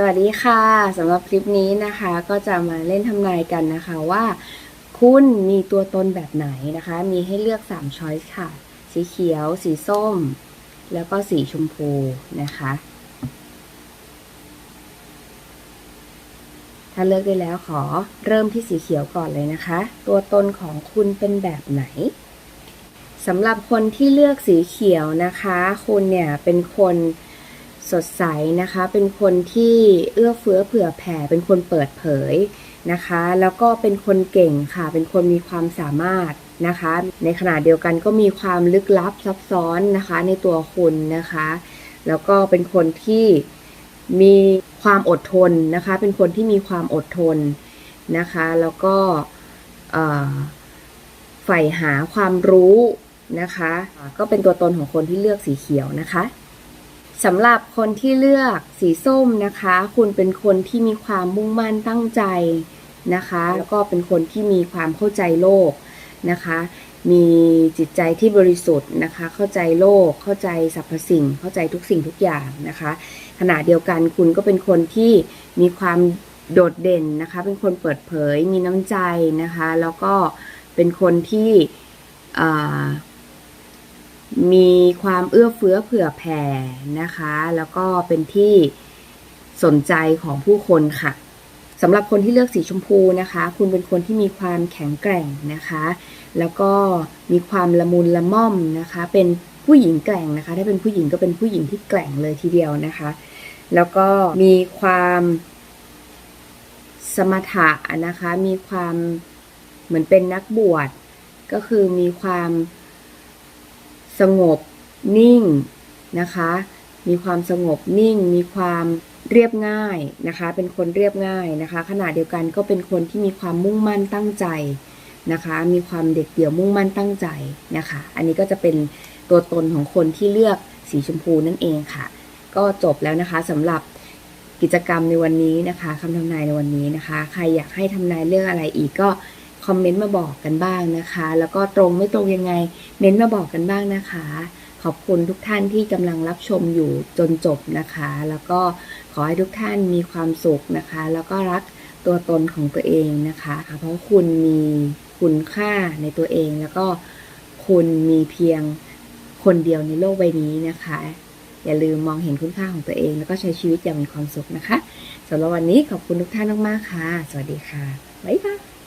สวัสดีค่ะสำหรับคลิปนี้นะคะก็จะมาเล่นทำนายกันนะคะว่า คุณมีตัวตนแบบไหนนะคะ มีให้เลือก3ช้อยส์ค่ะ สีเขียว สีส้ม แล้วก็สีชมพูนะคะ ถ้าเลือกได้แล้วขอเริ่มที่สีเขียวก่อนเลยนะคะ ตัวตนของคุณเป็นแบบไหนสำหรับคนที่เลือกสีเขียวนะคะ คุณเนี่ยเป็นคน สดใสนะคะ เป็นคนที่เอื้อเฟื้อเผื่อแผ่ เป็นคนเปิดเผยนะคะ แล้วก็เป็นคนเก่งค่ะ เป็นคนมีความสามารถนะคะ ในขณะเดียวกันก็มีความลึกลับซับซ้อนนะคะ ในตัวคุณนะคะ แล้วก็เป็นคนที่มีความอดทนนะคะ เป็นคนที่มีความอดทนนะคะ แล้วก็ใฝ่หาความรู้นะคะ ก็เป็นตัวตนของคนที่เลือกสีเขียวนะคะ สำหรับคนที่เลือกสีส้มนะคะ คุณเป็นคนที่มีความมุ่งมั่นตั้งใจนะคะ แล้วก็เป็นคนที่มีความเข้าใจโลกนะคะ มีจิตใจที่บริสุทธิ์นะคะ เข้าใจโลก เข้าใจสรรพสิ่ง เข้าใจทุกสิ่งทุกอย่างนะคะ ขณะเดียวกันคุณก็เป็นคนที่มีความโดดเด่นนะคะ เป็นคนเปิดเผย มีน้ำใจนะคะ แล้วก็เป็นคนที่ มีความเอื้อเฟื้อเผื่อแผ่นะคะ แล้วก็เป็นที่สนใจของผู้คนค่ะสำหรับคนที่เลือกสีชมพูนะคะ คุณเป็นคนที่มีความแข็งแกร่งนะคะ แล้วก็มีความละมุนละม่อมนะคะ เป็นผู้หญิงแกร่งนะคะ ถ้าเป็นผู้หญิงก็เป็นผู้หญิงที่แกร่งเลยทีเดียวนะคะ แล้วก็มีความสมถะนะคะ มีความเหมือนเป็นนักบวชก็คือมีความ สงบนิ่งนะคะ มีความสงบนิ่ง มีความเรียบง่ายนะคะ เป็นคนเรียบง่ายนะคะ ขณะเดียวกันก็เป็นคนที่มีความมุ่งมั่นตั้งใจนะคะ มีความเด็ดเดี่ยวมุ่งมั่นตั้งใจนะคะ อันนี้ก็จะเป็นตัวตนของคนที่เลือกสีชมพูนั่นเองค่ะ ก็จบแล้วนะคะสำหรับกิจกรรมในวันนี้นะคะคำทำนายในวันนี้นะคะ ใครอยากให้ทำนายเรื่องอะไรอีกก็ คอมเมนต์มาบอกกันบ้างนะคะ แล้วก็ตรงไม่ตรงยังไง เม้นมาบอกกันบ้างนะคะ ขอบคุณทุกท่านที่กำลังรับชมอยู่จนจบนะคะ แล้วก็ขอให้ทุกท่านมีความสุขนะคะ แล้วก็รักตัวตนของตัวเองนะคะ เพราะคุณมีคุณค่าในตัวเอง แล้วก็คุณมีเพียงคนเดียวในโลกใบนี้นะคะ อย่าลืมมองเห็นคุณค่าของตัวเอง แล้วก็ใช้ชีวิตอย่างมีความสุขนะคะสำหรับวันนี้ขอบคุณทุกท่านมากๆค่ะ สวัสดีค่ะ บ๊ายบาย